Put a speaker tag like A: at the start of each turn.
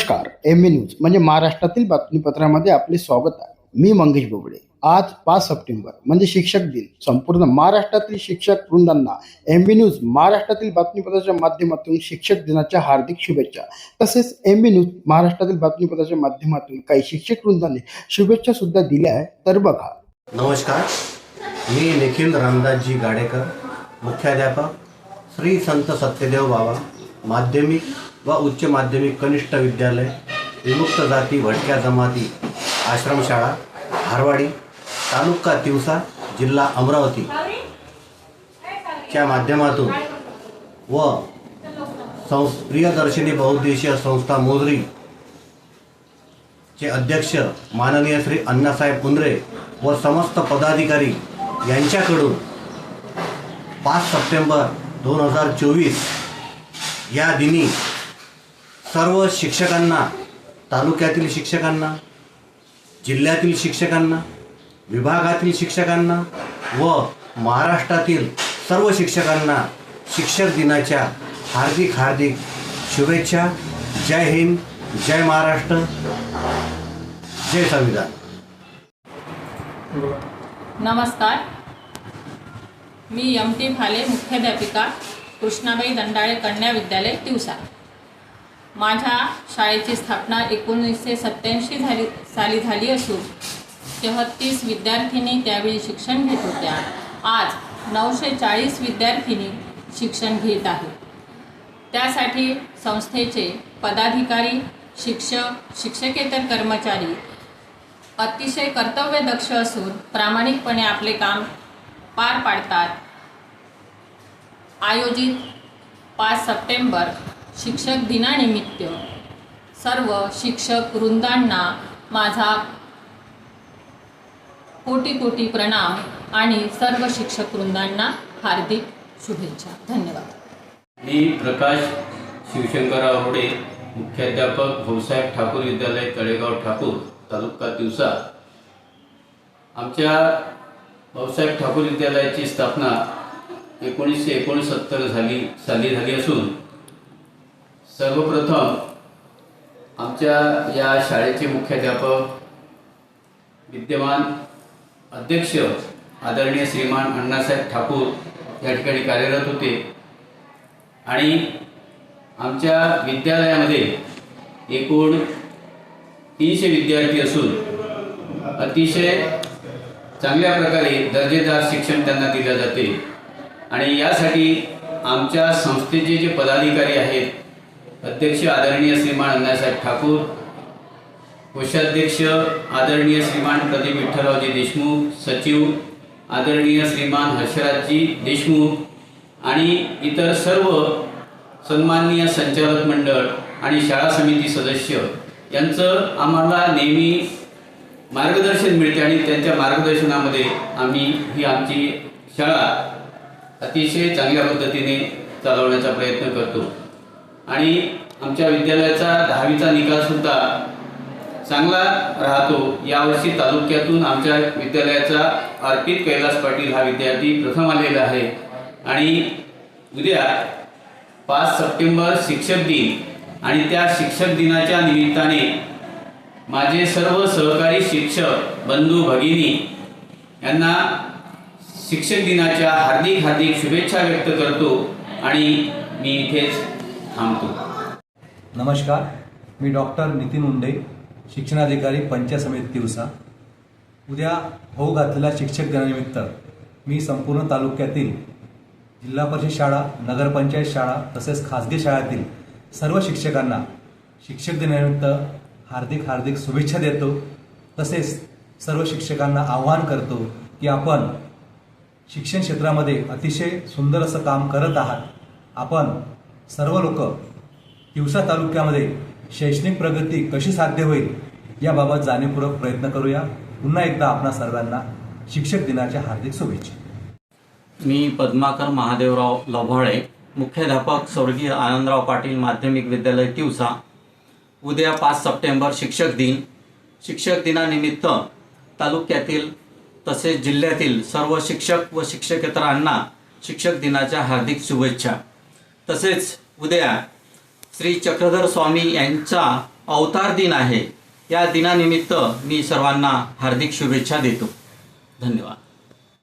A: नमस्कार M news म्हणजे महाराष्ट्रातील बातमीपत्रामध्ये आपले स्वागत आहे. मी मंगेश बोबडे. आज पाच सप्टेंबर म्हणजे शिक्षक दिन. संपूर्ण महाराष्ट्रातील शिक्षक वृंदांना एम बी न्यूज महाराष्ट्रातील बातमीपत्राच्या माध्यमातून शिक्षक दिनाच्या हार्दिक शुभेच्छा. तसेच एम बी न्यूज महाराष्ट्रातील बातमीपत्राच्या माध्यमातून काही शिक्षक वृंदांनी शुभेच्छा सुद्धा दिल्या आहे तर बघा.
B: नमस्कार. मी निखिल रामदासजी गाडेकर मुख्याध्यापक श्री संत सत्यदेव बाबा माध्यमिक व उच्च माध्यमिक कनिष्ठ विद्यालय विमुक्त जाती भटक्या जमाती आश्रमशाळा हारवाडी तालुका तिवसा जिल्हा अमरावती च्या माध्यमातून व संस प्रियदर्शिनी बहुउद्देशीय संस्था मोजरी चे अध्यक्ष माननीय श्री अण्णासाहेब पुंद्रे व समस्त पदाधिकारी यांच्याकडून पाच सप्टेंबर दोन हजार चोवीस या दिनी सर्व शिक्षकांना तालुक्यातील शिक्षकांना जिल्ह्यातील शिक्षकांना विभागातील शिक्षकांना व महाराष्ट्रातील सर्व शिक्षकांना शिक्षक दिनाच्या हार्दिक हार्दिक शुभेच्छा. जय हिंद जय महाराष्ट्र जय संविधान.
C: नमस्कार. मी एम टी फाले मुख्याध्यापिका कृष्णाबाई दंडाळे कन्या विद्यालय तिवसा. माझ्या शाळेची स्थापना एकोणीसशे सत्त्याऐंशी झाली साली झाली असून तेहत्तीस विद्यार्थिनी त्यावेळी शिक्षण घेत होत्या. आज नऊशे चाळीस विद्यार्थिनी शिक्षण घेत आहेत. त्यासाठी संस्थेचे पदाधिकारी शिक्षक शिक्षकेतर कर्मचारी अतिशय कर्तव्यदक्ष असून प्रामाणिकपणे आपले काम पार पाडतात. आयोजित पाच सप्टेंबर शिक्षक दिनानिमित्त सर्व शिक्षक वृंदांना माझा कोटी कोटी प्रणाम आणि सर्व शिक्षक वृंदांना हार्दिक शुभेच्छा. धन्यवाद.
D: मी प्रकाश शिवशंकर आवडे मुख्याध्यापक भाऊसाहेब ठाकूर विद्यालय तळेगाव ठाकूर तालुका दिवसा. आमच्या भाऊसाहेब ठाकूर विद्यालयाची स्थापना एकोणीसशे एकोणसत्तर झाली साली झाली असून सर्वप्रथम आमच्या या शाळेचे मुख्याध्यापक विद्यमान अध्यक्ष आदरणीय श्रीमान अण्णासाहेब ठाकूर या ठिकाणी कार्यरत होते. आणि आमच्या विद्यालयामध्ये एकूण तीनशे विद्यार्थी असून अतिशय चांगल्या प्रकारे दर्जेदार शिक्षण त्यांना दिलं जाते. आणि यासाठी आमच्या संस्थेचे जे पदाधिकारी आहेत अध्यक्ष आदरणीय श्रीमान अण्णासाहेब ठाकूर कोषाध्यक्ष आदरणीय श्रीमान प्रदीप विठ्ठलरावजी देशमुख सचिव आदरणीय श्रीमान हर्षराजजी देशमुख आणि इतर सर्व सन्माननीय संचालक मंडळ आणि शाळा समिती सदस्य यांचं आम्हाला नेहमी मार्गदर्शन मिळते आणि त्यांच्या मार्गदर्शनामध्ये आम्ही ही आमची शाळा अतिशय चांगल्या पद्धतीने चालवण्याचा प्रयत्न करतो. आणि आमच्या विद्यालयाचा दहावीचा निकालसुद्धा चांगला राहतो. यावर्षी तालुक्यातून आमच्या विद्यालयाचा अर्पित कैलास पाटील हा विद्यार्थी प्रथम आलेला आहे. आणि उद्या पाच सप्टेंबर शिक्षक दिन आणि त्या शिक्षक दिनाच्या निमित्ताने माझे सर्व सहकारी शिक्षक बंधू भगिनी यांना शिक्षक दिनाच्या हार्दिक हार्दिक शुभेच्छा व्यक्त करतो आणि मी इथेच थांबतो.
E: नमस्कार मी डॉक्टर नितीन उंडे शिक्षणाधिकारी पंचायत समिती दिवसा. उद्या होऊ घातलेल्या शिक्षक दिनानिमित्त मी संपूर्ण तालुक्यातील जिल्हा परिषद शाळा नगरपंचायत शाळा तसेच खाजगी शाळातील सर्व शिक्षकांना शिक्षक दिनानिमित्त हार्दिक हार्दिक शुभेच्छा देतो. तसेच सर्व शिक्षकांना आवाहन करतो की आपण शिक्षण क्षेत्रामध्ये अतिशय सुंदर असं काम करत आहात. आपण सर्व लोक तिवसा तालुक्यामध्ये शैक्षणिक प्रगती कशी साध्य होईल याबाबत जाणीवपूर्वक प्रयत्न करूया. पुन्हा एकदा आपणा सर्वांना शिक्षक दिनाच्या हार्दिक शुभेच्छा.
F: मी पद्माकर महादेवराव लव्हाळे मुख्याध्यापक स्वर्गीय आनंदराव पाटील माध्यमिक विद्यालय तिवसा. उद्या पाच सप्टेंबर शिक्षक दिन. शिक्षक दिनानिमित्त तालुक्यातील तसेच जिल्ह्यातील सर्व शिक्षक व शिक्षकेतरांना शिक्षक दिनाच्या हार्दिक शुभेच्छा. तसेच उद्या श्री चक्रधर स्वामी यांचा अवतार दिन आहे. या दिनानिमित्त मी सर्वांना हार्दिक शुभेच्छा देतो. धन्यवाद.